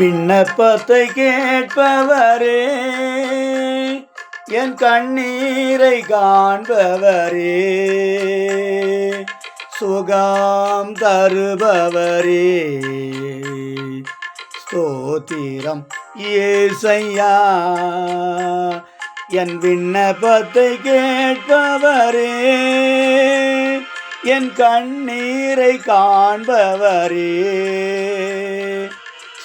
விண்ணப்பத்தை கேட்பவரே என் கண்ணீரை காண்பவரே சுகம் தருபவரே. ஸ்தோத்திரம் ஏசையா என் விண்ணப்பத்தை கேட்பவரே என் கண்ணீரை காண்பவரே.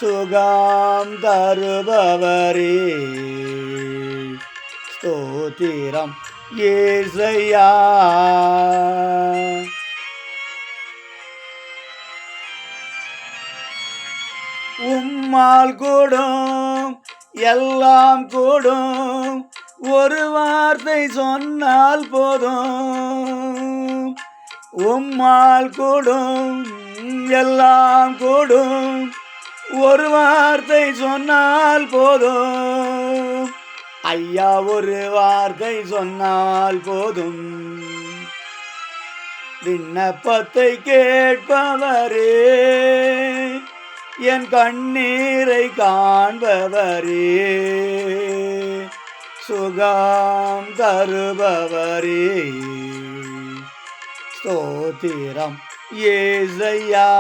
சுகாம் தருபவரே ஸ்தோத்திரம் ஏசையா உம்மால் கூடும் எல்லாம் கூடும் ஒரு வார்த்தை சொன்னால் போதும் உம்மால் கூடும் எல்லாம் கூடும் ஒரு வார்த்தை சொன்னால் போதும். ஐயா ஒரு வார்த்தை சொன்னால் போதும். விண்ணப்பத்தை கேட்பவரே என் கண்ணீரை காண்பவரே சுகம் தருபவரே. ஸ்தோத்திரம் ஏசையா.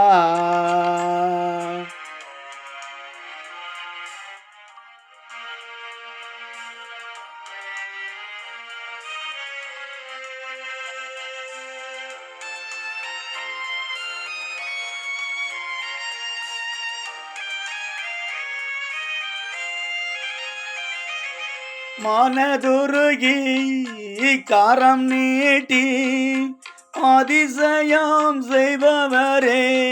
மனதுருகி காரம் நீட்டி அதிசயம் செய்பவரே.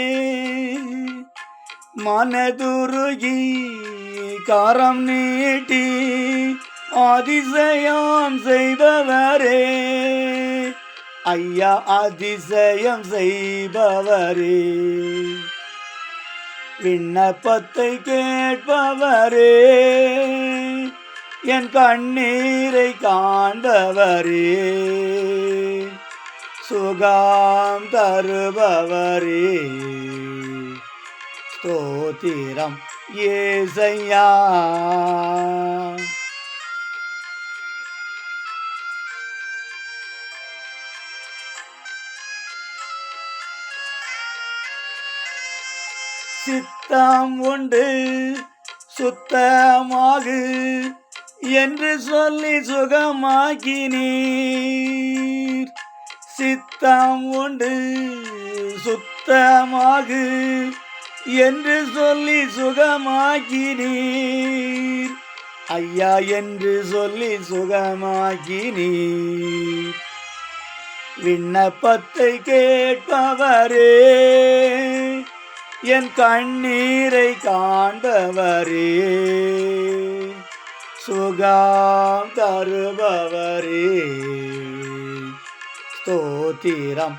மனதுருகி காரம் நீட்டி அதிசயம் செய்பவரே. ஐயா அதிசயம் செய்பவரே. விண்ணப்பத்தை கேட்பவரே. என் கண்ணீரை காண்பவரே. சுகாம் தருபவரே. ஸ்தோத்திரம் ஏசையா. சித்தம் உண்டு சுத்தமாகு என்று சொல்லி சுகமாக்கினீர். சித்தம் உண்டு சுத்தமாகு என்று சொல்லி சுகமாக்கினீர். ஐயா என்று சொல்லி சுகமாக்கினீர். விண்ணப்பத்தை கேட்பவரே என் கண்ணீரை காண்பவரே. சுகம் தருபவரே ஸ்தோத்திரம்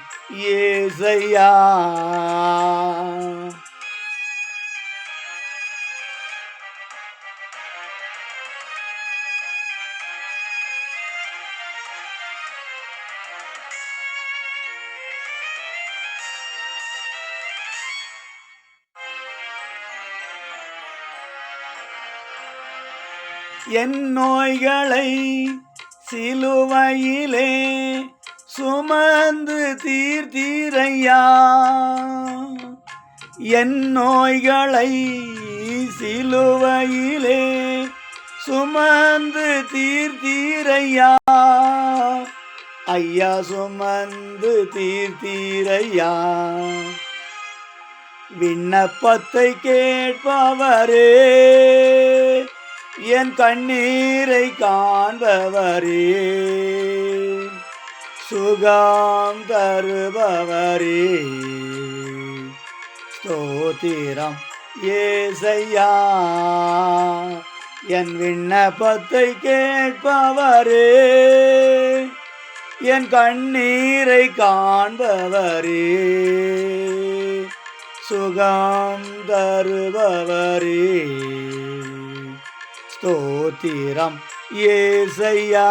ஏசையா என் நோய்களை சிலுவையிலே சுமந்து தீர்த்தீரையா? என் நோய்களை சிலுவையிலே சுமந்து தீர்த்தீரையா? ஐயா சுமந்து தீர்த்தீரையா? விண்ணப்பத்தை கேட்பவரே என் கண்ணீரை காண்பவரே. சுகம் தருபவரே. ஸ்தோத்திரம் ஏசையா. என் விண்ணப்பத்தை கேட்பவரே. என் கண்ணீரை காண்பவரே. சுகம் தருபவரே. ஸ்தோத்திரம் ஏசையா.